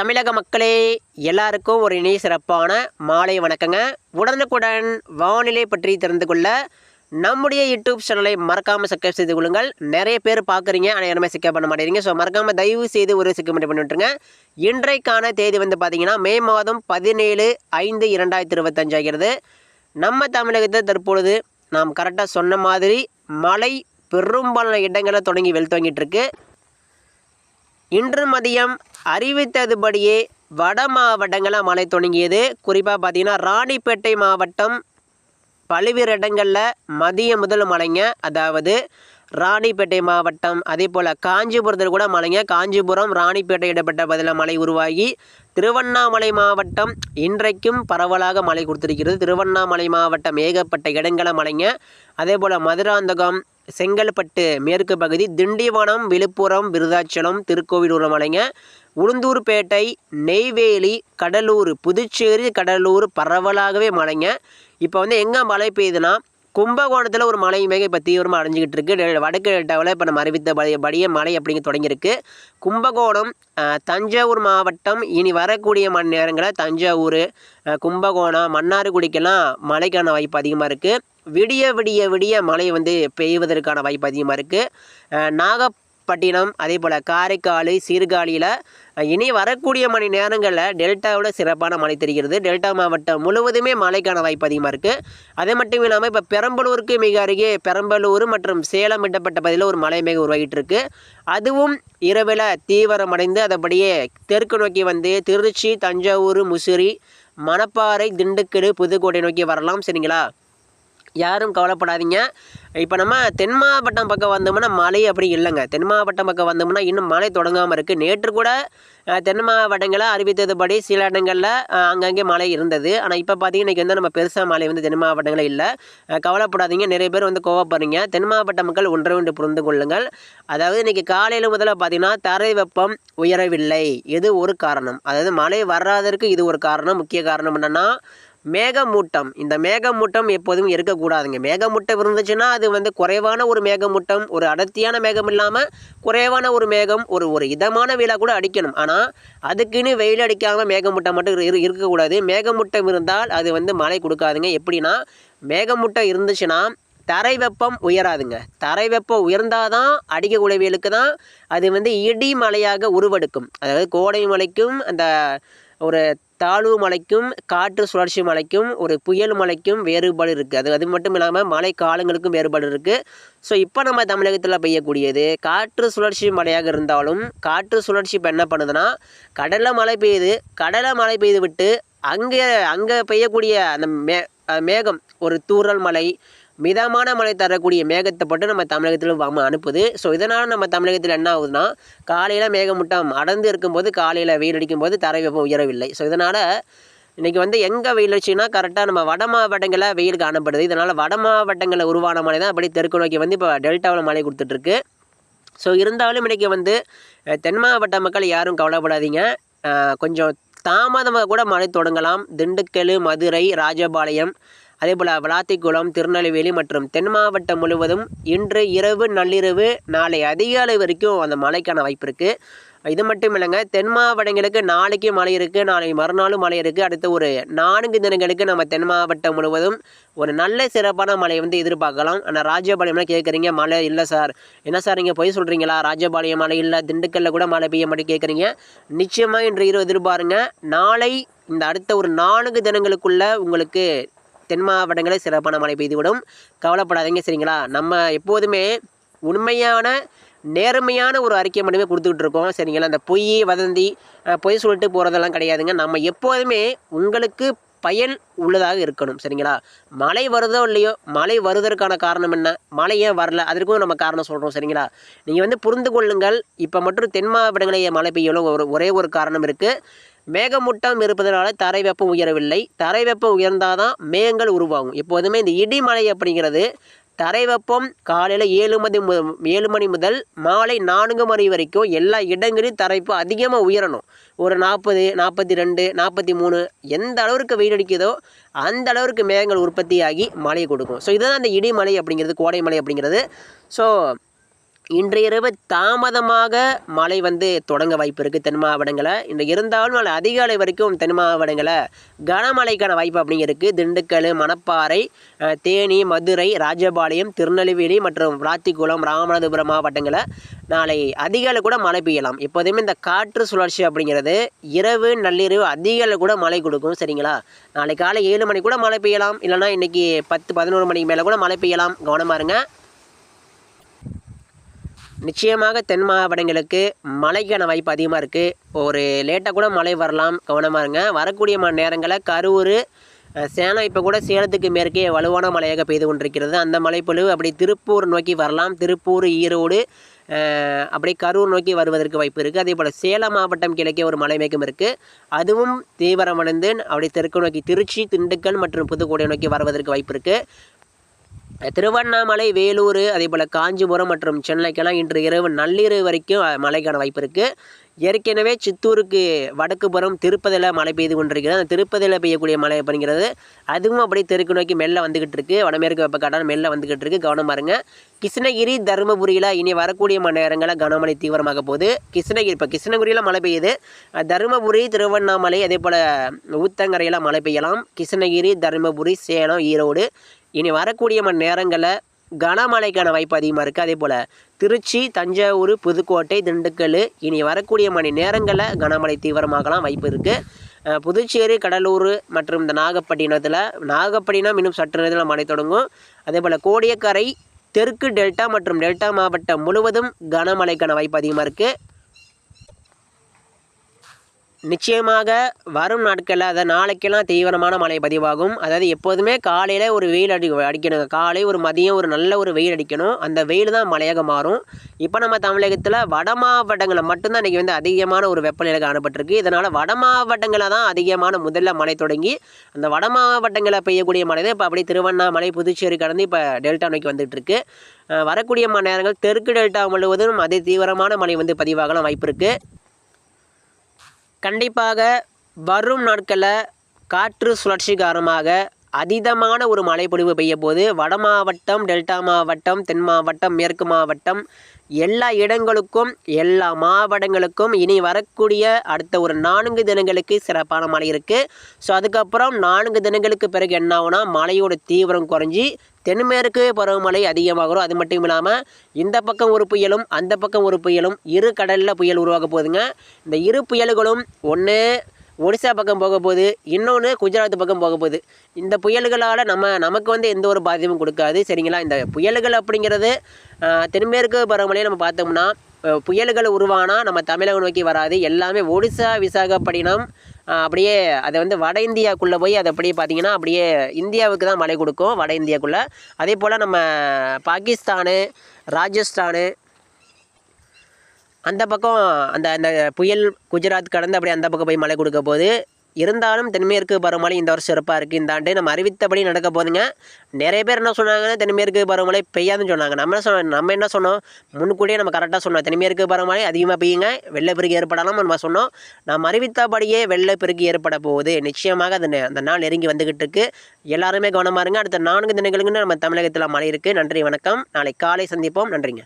தமிழக மக்களே எல்லாருக்கும் ஒரு இணைய சிறப்பான மாலை வணக்கங்க. உடனுக்குடன் வானிலை பற்றி தெரிந்து கொள்ள நம்முடைய யூடியூப் சேனலை மறக்காமல் சப்ஸ்கிரைப் செய்து கொள்ளுங்கள். நிறைய பேர் பார்க்குறீங்க ஆனால் யாருமே சிக்க பண்ண மாட்டேங்கிறீங்க. ஸோ மறக்காமல் தயவு செய்து ஒரு சிக்க பண்ணி பண்ணிவிட்டுருங்க இன்றைக்கான தேதி வந்து பார்த்திங்கன்னா மே மாதம் பதினேழு ஐந்து இரண்டாயிரத்தி இருபத்தஞ்சு ஆகிறது. நம்ம தமிழகத்தில் தற்பொழுது நாம் கரெக்டாக சொன்ன மாதிரி மழை பெரும்பாலான இடங்களை தொடங்கி வெளுத்தோங்கிட்டு இருக்கு. இன்று மதியம் அறிவித்ததுபடியே வட மாவட்டங்களில் மழை தொடங்கியது. குறிப்பாக பார்த்தீங்கன்னா ராணிப்பேட்டை மாவட்டம் பல்வேறு இடங்களில் மதியம் முதல் மழைங்க. அதாவது ராணிப்பேட்டை மாவட்டம் அதே போல் காஞ்சிபுரத்தில் கூட மழைங்க. காஞ்சிபுரம் ராணிப்பேட்டை இடப்பட்ட பதில மழை உருவாகி திருவண்ணாமலை மாவட்டம் இன்றைக்கும் பரவலாக மழை கொடுத்திருக்கிறது. திருவண்ணாமலை மாவட்டம் ஏகப்பட்ட இடங்களை மழைங்க. அதே போல் மதுராந்தகம் செங்கல்பட்டு மேற்கு பகுதி திண்டிவனம் விழுப்புரம் விருதாச்சலம் திருக்கோவிலூர் மலைங்க உளுந்தூர்பேட்டை நெய்வேலி கடலூர் புதுச்சேரி கடலூர் பரவலாகவே மழைங்க. இப்போ வந்து எங்கே மழை பெய்யுதுன்னா கும்பகோணத்தில் ஒரு மழை மேக இப்போ தீவிரமாக அடைஞ்சிக்கிட்டு இருக்குது வடக்கு டெல்டாவில் இப்போ நம்ம அறிவித்த படி படிய மழை அப்படிங்க தொடங்கியிருக்கு. கும்பகோணம் தஞ்சாவூர் மாவட்டம் இனி வரக்கூடிய மணி நேரங்களில் தஞ்சாவூர் கும்பகோணம் மன்னார்குடிக்கெல்லாம் மழைக்கான வாய்ப்பு அதிகமாக இருக்குது விடிய விடிய விடிய மழை வந்து பெய்வதற்கான வாய்ப்பு அதிகமாக இருக்குது நாகப்பட்டினம் அதே போல் காரைக்கால் சீர்காழியில் இனி வரக்கூடிய மணி நேரங்களில் டெல்டாவில் சிறப்பான மழை தெரிகிறது. டெல்டா மாவட்டம் முழுவதுமே மழைக்கான வாய்ப்பு அதிகமாக இருக்குது அது மட்டும் இல்லாமல் இப்போ பெரம்பலூருக்கு மிக அருகே பெரம்பலூர் மற்றும் சேலம் இடப்பட்ட பகுதியில் ஒரு மலை மேக உருவாகிட்டு இருக்கு. அதுவும் இரவில் தீவிரமடைந்து அதபடியே தெற்கு நோக்கி வந்து திருச்சி தஞ்சாவூர் முசிறி மணப்பாறை திண்டுக்கல் புதுக்கோட்டை நோக்கி வரலாம். சரிங்களா? யாரும் கவலைப்படாதீங்க. இப்போ நம்ம தென் மாவட்டம் பக்கம் வந்தோம்னா மழை அப்படி இல்லைங்க. தென் மாவட்டம் பக்கம் வந்தோம்னா இன்னும் மழை தொடங்காமல் இருக்குது நேற்று கூட தென் மாவட்டங்களை அறிவித்ததுபடி சில இடங்களில் அங்கங்கே மழை இருந்தது. ஆனால் இப்போ பார்த்தீங்கன்னா இன்றைக்கி வந்து நம்ம பெருசாக மழை வந்து தென் மாவட்டங்களில் இல்லை. கவலைப்படாதீங்க. நிறைய பேர் வந்து கோவப்படுறீங்க. தென் மாவட்ட மக்கள் ஒன்றை ஒன்று புரிந்து கொள்ளுங்கள். அதாவது இன்றைக்கி காலையில் முதல்ல பார்த்தீங்கன்னா தரை வெப்பம் உயரவில்லை. இது ஒரு காரணம்? அதாவது மழை வராதற்கு இது ஒரு காரணம். முக்கிய காரணம் என்னென்னா மேகமூட்டம். இந்த மேகமூட்டம் எப்போதும் இருக்கக்கூடாதுங்க. மேகமூட்டம் இருந்துச்சுன்னா அது வந்து குறைவான ஒரு மேகமூட்டம் ஒரு அடர்த்தியான மேகம் இல்லாமல் குறைவான ஒரு மேகம் ஒரு ஒரு இதமான வெயிலாக கூட அடிக்கணும். ஆனால் அதுக்குன்னு வெயில் அடிக்காமல் மேகமூட்டம் மட்டும் இரு- இருக்கக்கூடாது. மேகமூட்டம் இருந்தால் அது வந்து மழை கொடுக்காதுங்க. எப்படின்னா மேகமூட்டம் இருந்துச்சுன்னா தரை வெப்பம் உயராதுங்க. தரை வெப்பம் உயர்ந்தால் தான் அடிக்கக்கூடிய வெயிலுக்கு தான் அது வந்து இடி மலையாக உருவெடுக்கும். அதாவது கோடை மலைக்கும் அந்த ஒரு தாழ்வு மலைக்கும் காற்று சுழற்சி மலைக்கும் ஒரு புயல் மலைக்கும் வேறுபாடு இருக்குது அது அது மட்டும் இல்லாமல் மழை காலங்களுக்கும் வேறுபாடு இருக்குது ஸோ இப்போ நம்ம தமிழகத்தில் பெய்யக்கூடியது காற்று சுழற்சி மழையாக இருந்தாலும் காற்று சுழற்சி இப்போ என்ன பண்ணுதுன்னா கடலில் மழை பெய்யுது கடலை மழை பெய்து விட்டு அங்கே அங்கே பெய்யக்கூடிய அந்த மே மேகம் ஒரு தூறல் மலை மிதமான மழை தரக்கூடிய மேகத்தை போட்டு நம்ம தமிழகத்தில் அனுப்புது. ஸோ இதனால் நம்ம தமிழகத்தில் என்ன ஆகுதுன்னா காலையில் மேகமூட்டம் அடர்ந்து இருக்கும்போது காலையில் வெயில் அடிக்கும்போது தரை வெப்பம் உயரவில்லை. ஸோ இதனால் இன்றைக்கி வந்து எங்கே வெயில் வச்சுன்னா கரெக்டாக நம்ம வட மாவட்டங்களில் வெயில் காணப்படுது. இதனால் வட மாவட்டங்களில் உருவான மழை தான் அப்படி தெற்கு நோக்கி வந்து இப்போ டெல்டாவில் மழை கொடுத்துட்ருக்கு. ஸோ இருந்தாலும் இன்றைக்கி வந்து தென் மாவட்ட மக்கள் யாரும் கவலைப்படாதீங்க. கொஞ்சம் தாமதமாக கூட மழை தொடங்கலாம். திண்டுக்கல் மதுரை ராஜபாளையம் அதே போல் விளாத்திக்குளம் திருநெல்வேலி மற்றும் தென் மாவட்டம் முழுவதும் இன்று இரவு நள்ளிரவு நாளை அதிகாலை வரைக்கும் அந்த மழைக்கான வாய்ப்பு இருக்குது இது மட்டும் இல்லைங்க தென் மாவட்டங்களுக்கு நாளைக்கு மழை இருக்குது நாளை மறுநாளும் மழை இருக்குது அடுத்த ஒரு நான்கு தினங்களுக்கு நம்ம தென் மாவட்டம் முழுவதும் ஒரு நல்ல சிறப்பான மழையை வந்து எதிர்பார்க்கலாம். ஆனால் ராஜபாளையம்லாம் கேட்குறீங்க மழை இல்லை சார். என்ன சார் நீங்கள் பொய் சொல்கிறீங்களா ராஜபாளையம் மழை இல்லை திண்டுக்கல்ல கூட மழை பெய்ய மாட்டேன் கேட்குறீங்க. நிச்சயமாக இன்று இரவு எதிர்பாருங்க. நாளை இந்த அடுத்த ஒரு நான்கு தினங்களுக்குள்ள உங்களுக்கு தென் மாவட்டங்களில் சிறப்பான மழை பெய்துவிடும். கவலைப்படாதீங்க சரிங்களா? நம்ம எப்போதுமே உண்மையான நேர்மையான ஒரு அறிக்கை மட்டுமே கொடுத்துக்கிட்டு இருக்கோம் சரிங்களா? அந்த பொய் வதந்தி பொய் சொல்லிட்டு போகிறதெல்லாம் கிடையாதுங்க. நம்ம எப்போதுமே உங்களுக்கு பயன் உள்ளதாக இருக்கணும் சரிங்களா? மழை வருதோ இல்லையோ மழை வருவதற்கான காரணம் என்ன? மழை ஏன் வரல? அதற்கும் நம்ம காரணம் சொல்கிறோம் சரிங்களா? நீங்கள் வந்து புரிந்து கொள்ளுங்கள். இப்போ மட்டும் தென் மாவட்டங்களில் மழை பெய்யலும் ஒரு ஒரே ஒரு காரணம் இருக்குது மேகமூட்டம் இருப்பதனால தரை வெப்பம் உயரவில்லை. தரை வெப்பம் உயர்ந்தாதான் மேகங்கள் உருவாகும். எப்போதுமே இந்த இடிமலை அப்படிங்கிறது தரை வெப்பம் காலையில் ஏழு மணி மு ஏழு மணி முதல் மாலை நான்கு மணி வரைக்கும் எல்லா இடங்களிலும் தரைப்பு அதிகமாக உயரணும். ஒரு நாற்பது நாற்பத்தி ரெண்டு நாற்பத்தி மூணு எந்த அளவிற்கு வெயில் அடிக்குதோ அந்த அளவிற்கு மேகங்கள் உற்பத்தியாகி மழையை கொடுக்கும். ஸோ இதுதான் அந்த இடிமலை அப்படிங்கிறது கோடை மலை அப்படிங்கிறது. ஸோ இன்று இரவு தாமதமாக மழை வந்து தொடங்க வாய்ப்பு இருக்குது தென் மாவட்டங்களை இன்று இருந்தாலும் நாளை அதிகாலை வரைக்கும் தென் மாவட்டங்களை கனமழைக்கான வாய்ப்பு அப்படிங்க இருக்குது திண்டுக்கல் மணப்பாறை தேனி மதுரை ராஜபாளையம் திருநெல்வேலி மற்றும் ராத்திக்குளம் ராமநாதபுரம் மாவட்டங்களில் நாளை அதிகாலை கூட மழை பெய்யலாம். எப்போதுமே இந்த காற்று சுழற்சி அப்படிங்கிறது இரவு நள்ளிரவு அதிகாலை கூட மழை கொடுக்கும். சரிங்களா? நாளை காலை ஏழு மணி கூட மழை பெய்யலாம். இல்லைனா இன்றைக்கி பத்து பதினோரு மணிக்கு மேலே கூட மழை பெய்யலாம். கவனமாக இருங்க. நிச்சயமாக தென் மாவட்டங்களுக்கு மழைக்கான வாய்ப்பு அதிகமாக இருக்குது ஒரு லேட்டாக கூட மழை வரலாம். கவனமாக இருங்க. வரக்கூடிய ம நேரங்களில் கரூர் சேலம் இப்போ கூட சேலத்துக்கு மேற்கே வலுவான மழையாக பெய்து கொண்டிருக்கிறது. அந்த மழைப்பொழிவு அப்படி திருப்பூர் நோக்கி வரலாம். திருப்பூர் ஈரோடு அப்படி அப்படியே கரூர் நோக்கி வருவதற்கு வாய்ப்பு இருக்குது அதே போல் சேலம் மாவட்டம் கிழக்கே ஒரு மலை மேகம் இருக்குது அதுவும் தீவிரமடைந்து அப்படி தெற்கு நோக்கி திருச்சி திண்டுக்கல் மற்றும் புதுக்கோட்டை நோக்கி வருவதற்கு வாய்ப்பு இருக்குது திருவண்ணாமலை வேலூர் அதே போல் காஞ்சிபுரம் மற்றும் சென்னைக்கெல்லாம் இன்று இரவு நள்ளிரவு வரைக்கும் மழைக்கான வாய்ப்பு இருக்குது ஏற்கனவே சித்தூருக்கு வடக்கு புறம் திருப்பதியில் மழை பெய்து கொண்டிருக்கிறது. அந்த திருப்பதியில் பெய்யக்கூடிய மழை அப்படிங்கிறது அதுவும் அப்படியே தெற்கு நோக்கி மெல்ல வந்துக்கிட்டு இருக்கு. வடமேற்கு வெப்பக்காட்டான மெல்ல வந்துக்கிட்டு இருக்கு. கவனம் இருங்க கிருஷ்ணகிரி தருமபுரியில் இனி வரக்கூடிய மணி நேரங்களில் கனமழை தீவிரமாக போகுது. கிருஷ்ணகிரி இப்போ கிருஷ்ணகிரியில் மழை பெய்யுது. தருமபுரி திருவண்ணாமலை அதே போல் ஊத்தங்கரையில் மழை பெய்யலாம். கிருஷ்ணகிரி தருமபுரி சேலம் ஈரோடு இனி வரக்கூடிய மணி நேரங்களில் கனமழைக்கான வாய்ப்பு அதிகமாக இருக்குது அதே போல் திருச்சி தஞ்சாவூர் புதுக்கோட்டை திண்டுக்கல் இனி வரக்கூடிய மணி நேரங்களில் கனமழை தீவிரமாகலாம் வாய்ப்பு இருக்குது புதுச்சேரி கடலூர் மற்றும் இந்த நாகப்பட்டினத்தில் நாகப்பட்டினம் இன்னும் சற்று நேரத்தில் மழை தொடங்கும். அதே போல் கோடியக்கரை தெற்கு டெல்டா மற்றும் டெல்டா மாவட்டம் முழுவதும் கனமழைக்கான வாய்ப்பு அதிகமாக இருக்குது நிச்சயமாக வரும் நாட்களில் அதை நாளைக்கெல்லாம் தீவிரமான மழை பதிவாகும். அதாவது எப்போதுமே காலையில் ஒரு வெயில் அடி அடிக்கணுங்க. காலை ஒரு மதியம் ஒரு நல்ல ஒரு வெயில் அடிக்கணும். அந்த வெயில் தான் மழையாக மாறும். இப்போ நம்ம தமிழகத்தில் வட மாவட்டங்களில் மட்டும்தான் இன்றைக்கி வந்து அதிகமான ஒரு வெப்பநிலை காணப்பட்டிருக்கு. இதனால் வட மாவட்டங்களில் தான் அதிகமான முதல்ல மழை தொடங்கி அந்த வட மாவட்டங்களில் பெய்யக்கூடிய மழை தான் இப்போ அப்படியே திருவண்ணாமலை புதுச்சேரி கடந்து இப்போ டெல்டா நோக்கி வந்துகிட்ருக்கு. வரக்கூடிய மணி நேரங்கள் தெற்கு டெல்டா முழுவதும் அதி தீவிரமான மழை வந்து பதிவாகலாம் வாய்ப்பு இருக்குது கண்டிப்பாக வரும் நாட்களில் காற்று சுழற்சி காரணமாக அதீதமான ஒரு மழைப்பொழிவு பெய்ய போது வட மாவட்டம் டெல்டா மாவட்டம் தென் மாவட்டம் மேற்கு மாவட்டம் எல்லா இடங்களுக்கும் எல்லா மாவட்டங்களுக்கும் இனி வரக்கூடிய அடுத்த ஒரு நான்கு தினங்களுக்கு சிறப்பான மழை இருக்குது ஸோ அதுக்கப்புறம் நான்கு தினங்களுக்கு பிறகு என்ன ஆகுனா மழையோட தீவிரம் குறைஞ்சி தென்மேற்கு பருவமழை அதிகமாகிறோம். அது மட்டும் இல்லாமல் இந்த பக்கம் ஒரு புயலும் அந்த பக்கம் ஒரு புயலும் இரு கடலில் புயல் உருவாக போகுதுங்க. இந்த இரு புயல்களும் ஒன்று ஒடிசா பக்கம் போக போகுது இன்னொன்று குஜராத் பக்கம் போக போகுது. இந்த புயல்களால் நம்ம நமக்கு வந்து எந்த ஒரு பாதிப்பும் கொடுக்காது. சரிங்களா? இந்த புயல்கள் அப்படிங்கிறது தென்மேற்கு பருவமழையை நம்ம பார்த்தோம்னா புயல்கள் உருவானால் நம்ம தமிழகம் நோக்கி வராது. எல்லாமே ஒடிசா விசாகப்பட்டினம் அப்படியே அதை வந்து வட இந்தியாக்குள்ளே போய் அதை அப்படியே பார்த்தீங்கன்னா அப்படியே இந்தியாவுக்கு தான் மழை கொடுக்கும் வட இந்தியாக்குள்ளே. அதே போல் நம்ம பாகிஸ்தானு ராஜஸ்தானு அந்த பக்கம் அந்த அந்த புயல் குஜராத் கடந்து அப்படியே அந்த பக்கம் போய் மழை கொடுக்க போது இருந்தாலும் தென்மேற்கு பருவமழை இந்த வருஷம் சிறப்பாக இருக்குது இந்த ஆண்டு நம்ம அறிவித்தபடி நடக்க போதுங்க நிறைய பேர் என்ன சொன்னாங்கன்னா தென்மேற்கு பருவமழை பெய்யாதுன்னு சொன்னாங்க. நம்ம என்ன சொன்னோம்? நம்ம என்ன சொன்னோம்? முன்கூட்டியே நம்ம கரெக்டாக சொன்னோம். தென்மேற்கு பருவமழை அதிகமாக பெய்யுங்க. வெள்ளப்பெருக்கு ஏற்படலாம் நம்ம சொன்னோம். நாம் அறிவித்தபடியே வெள்ளப்பெருக்கு ஏற்பட போகுது. நிச்சயமாக அது நெ- அந்த நாள் நெருங்கி வந்துக்கிட்டு இருக்கு. எல்லாருமே கவனமாக இருங்க. அடுத்த நான்கு தினங்களுக்கு நம்ம தமிழகத்தில் மழை இருக்குது நன்றி வணக்கம். நாளை காலை சந்திப்போம். நன்றிங்க.